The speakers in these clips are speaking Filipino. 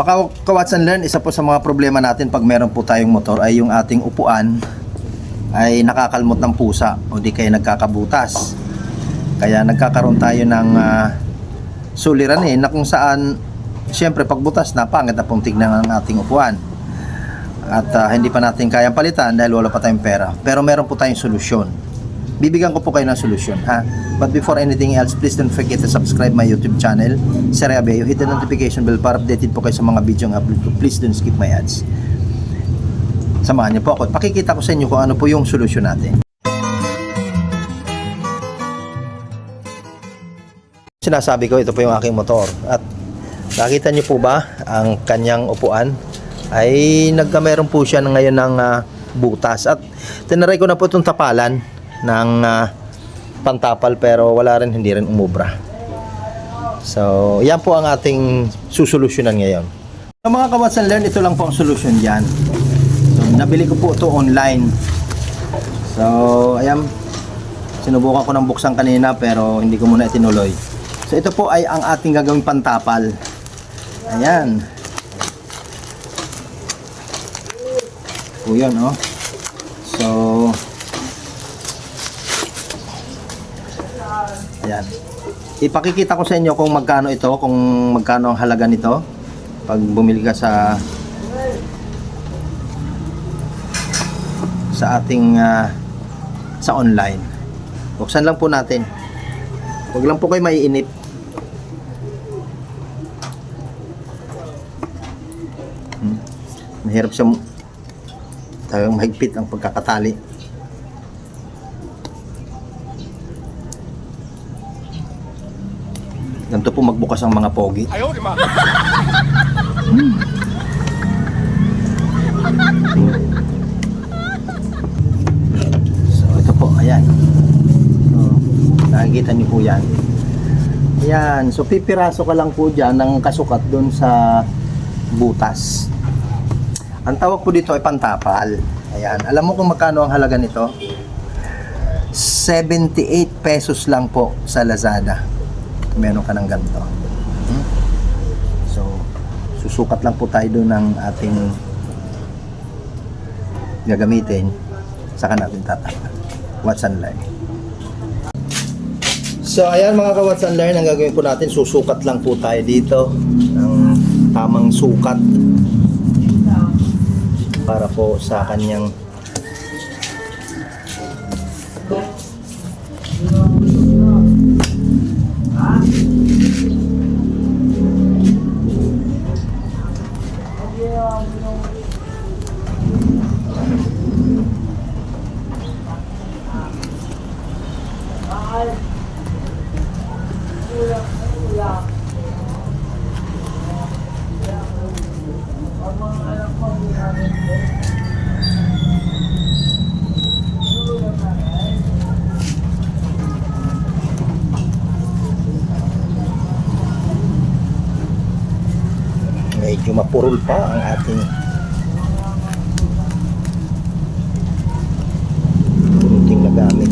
Baka kawats and learn, isa po sa mga problema natin pag meron po tayong motor ay yung ating upuan ay nakakalmot ng pusa o di kaya nagkakabutas. Kaya nagkakaroon tayo ng ah, suliranin na kung saan siyempre pagbutas na pangit na pong tignan ang ating upuan. At ah, hindi pa natin kayang palitan dahil wala pa tayong pera. Pero meron po tayong solusyon. Bibigyan ko po kayo ng solusyon ha. But before anything else, please don't forget to subscribe my YouTube channel, Sir Abeo. Hit the notification bell para updated po kayo sa mga video ng upload ko. Please don't skip my ads. Samahan niyo po ako. Pakikita ko sa inyo kung ano po yung solusyon natin. Sinasabi ko, ito po yung aking motor. At nakita niyo po ba ang kanyang upuan? Ay nagkameron po siya ng ngayon ng ah, butas. At tinaray ko na po itong tapalan ng ah, pantapal pero wala rin, hindi rin umubra. So, yan po ang ating susolusyonan ngayon. Sa mga kawats and learn, ito lang po ang solusyon dyan. So, nabili ko po ito online. So, ayan. Sinubukan ko ng buksan kanina pero hindi ko muna itinuloy. So, ito po ay ang ating gagawing pantapal. Ayan. Po yun, oh. So, ayan. Ipakikita ko sa inyo kung magkano ito, kung magkano ang halaga nito. Pag bumili ka sa sa ating ah, sa online. Buksan lang po natin. Huwag lang po kayo maiinip. Hmm. Mahirap siya talagang mahigpit ang pagkakatali. Ganito po magbukas ang mga pogi. Ayaw, lima. hmm. So, ito po, ayan. So, nakikita niyo po yan. Ayan, so pipiraso ka lang po dyan ng kasukat doon sa butas. Ang tawag po dito ay pantapal. Ayan, alam mo kung magkano ang halaga nito? 78 pesos lang po sa Lazada. Meron ka ng ganito. Hmm? So, susukat lang po tayo doon ng ating gagamitin saka natin tatapal. What's and learn. So, ayan mga ka-What's and learn, ang gagawin po natin, susukat lang po tayo dito ng tamang sukat para po sa kanyang Bye. Medyo mapurol pa ang ating pruting na gamit.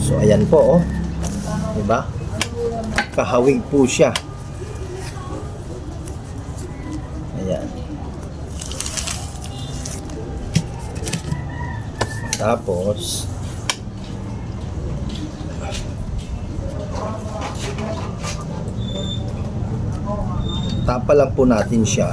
So ayan po oh. Diba? Kahawig po siya. Ayan. Tapos tapa lang po natin siya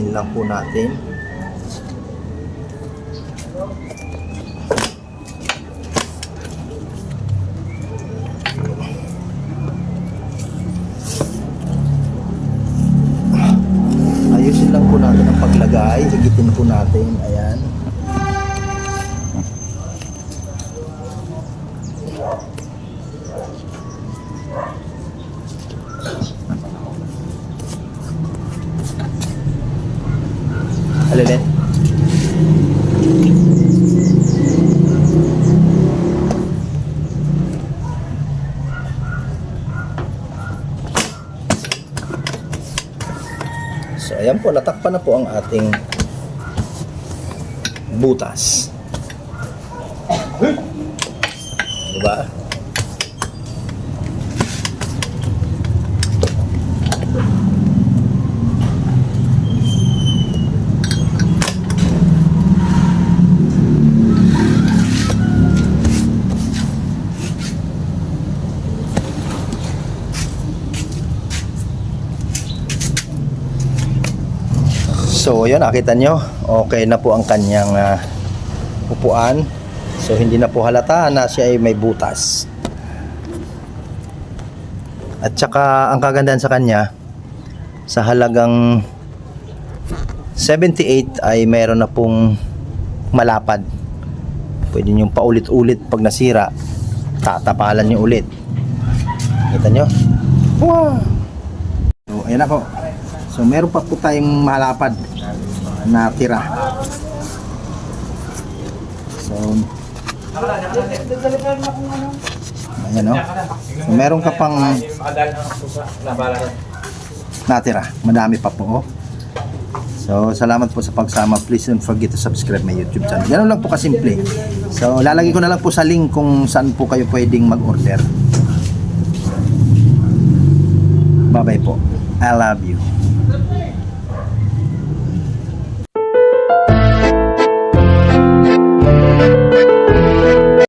Gitin lang po natin. Ayusin lang po natin ang paglagay. Higitin po natin. Ayan. Ayan po, natakpan na po ang ating butas. Diba? So, yun, nakita nyo, okay na po ang kanyang ah, upuan. So, hindi na po halata na siya ay may butas. At saka, ang kagandahan sa kanya, sa halagang 78 ay meron na pong malapad. Pwede nyo paulit-ulit pag nasira, tatapalan nyo ulit. Kita nyo? Wow! So, ayan na po. So, meron pa po tayong malapad na tira. So, ayan o. So, meron ka pang natira. Madami pa po. Oh. So, salamat po sa pagsama. Please don't forget to subscribe my YouTube channel. Ganun lang po kasimple. So, lalagay ko na lang po sa link kung saan po kayo pwedeng mag-order. Bye-bye po. I love you.